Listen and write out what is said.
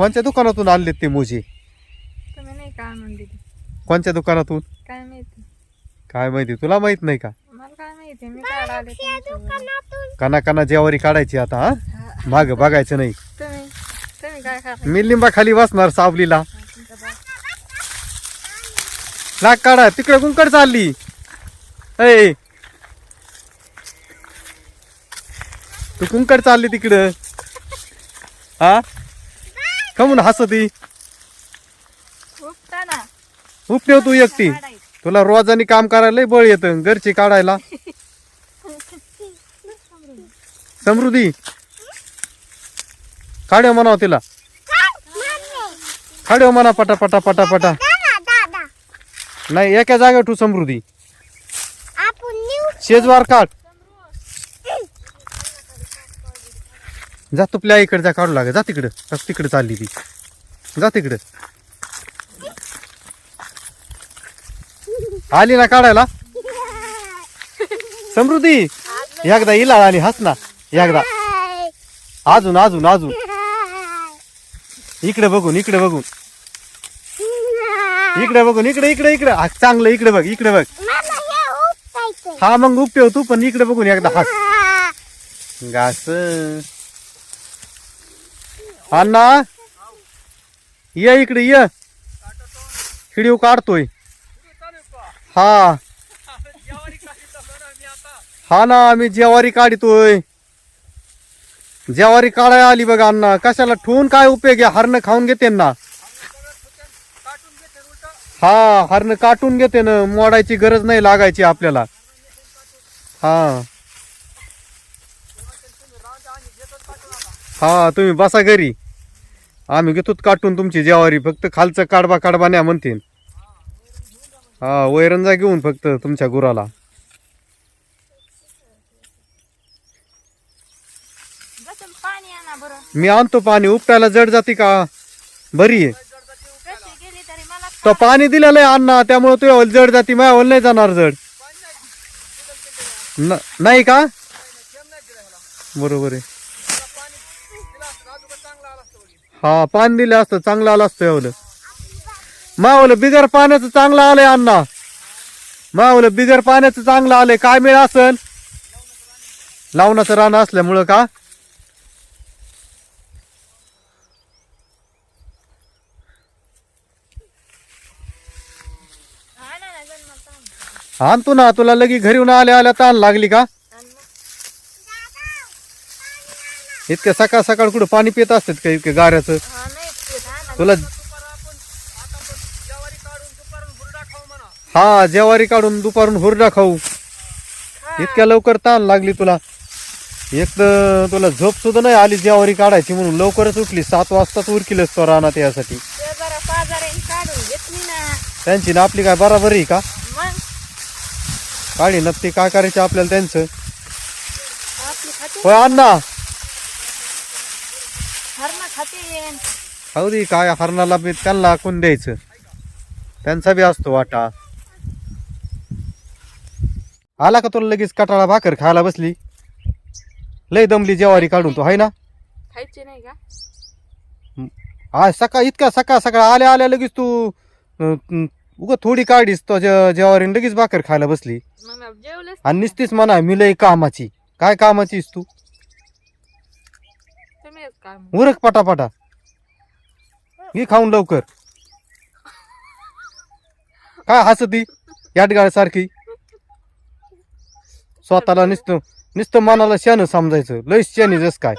कोणत्या दुकानातून आणलेत ते मोजे तुम्ही नाही का आणून दिली? कोणत्या दुकानातून? काय माहिती? काय माहिती? तुला माहीत नाही का? मला काय माहिती? मी काढ आले तुमच्यावर. काना काना जेवारी काढायची आता हा. माग बघायचं नाही. तुम्ही तुम्ही काय खा मी लिंबा खाली बसणार सावलीला. लाग काढा तिकडे कुंकड चालली. ऐ तू कुंकड चालली तिकडं. हा? कमून हसती? उपटा ना उपटेव तू एकटी. तुला रोजानी काम करायला बळ येतं घरची काढायला. समृद्धी. काढ्या म्हणाव तिला. काढ्या म्हणा पटा पटा पटा पटा. नाही एका जागेवर तू समृद्धी. शेजवार काढ. जा तुपल्या इकडे जा काढू लागे जा तिकडं. जा तिकडे चालली ती. जा तिकडं. आली ना काढायला? समृद्धी एकदा इला आली हस ना. एकदा. अजून अजून अजून. इकडे बघून इकडे बघून. इकडे बघून इकडे इकडे इकडे. चांगलं इकडे बघ इकडे बघ. हा मग उपयोग तू पण इकडे बघून एकदा हस. गास अण्णा ये इकडे ये. व्हिडिओ काढतोय. हा. हा ना आम्ही जेवारी काढतोय. जेवारी काढायला आली बघा अण्णा. कशाला ठेवून काय उपयोग आहे? हरण खाऊन घेते ना. हा हरण काटून घेते ना. मोडायची गरज नाही लागायची आपल्याला. हा. हा तुम्ही बसा घरी. आम्ही घेतो काटून तुमची जेवारी फक्त खालचं काढबा काढबा न्या म्हणतील. हा वैरंजा घेऊन फक्त तुमच्या गुराला. मी आणतो पाणी उपटायला जड जाते का? बरी आहे. तरी पाणी दिलेलं आहे अण्णा त्यामुळे तू जड जाती माझ्या नाही जाणार जड. नाही का? बरोबर आहे. हा पान दिलं असतं चांगलं आलं असतं एवढं. मावलं बिगर पाण्याचं चांगलं आलंय अण्णा. मावलं बिगर पाण्याचं चांगलं आलंय. काय मिळ असन? लावणाचं रान असल्यामुळं का? आणतो ना तुला लगी घरी येऊन आल्या आल्या ताण लागली का? आण मग. इतकं सकाळ सकाळ कुठं पाणी पित असतात का इतकं गाऱ्याचं. तुला हा जेवारी काढून दुपारून हुरडा खाऊ. इतक्या लवकर ताण लागली तुला. एक तर तुला झोप सुद्धा नाही आली जेवारी काढायची म्हणून. लवकरच उठली. सात वाजताच उरकिलच तो रानात यासाठी. त्यांची ना आपली काय बराबर आहे का? काढी ना ते काय करायचं आपल्याला त्यांचं? होय अण्णा. हरणा खाते खाऊ दे काय हरणाला बी त्यांना कोण द्यायचं. त्यांचा बी असतो वाटा. आला का तुला लगेच कटाळा भाकर खायला बसली? लय दमली जेवारी काढून तो हाय ना? खायची नाही का? आज सकाळ इतका सकाळ सकाळ आल्या आल्या लगेच तू उग थोडी काढीस तो जे- जेवारी लगेच भाकर खायला बसली. मग मी जेवलेच आणि निसतीच म्हणा मी लय कामाची. काय कामाचीस तू? तुम्हीच काम उरक पटापटा. घे खाऊन लवकर. काय हसती? याटगाळ सारखी स्वतःला नुसतं नुसतं मनाला शेण समजायचं. लय शेणी जस काय.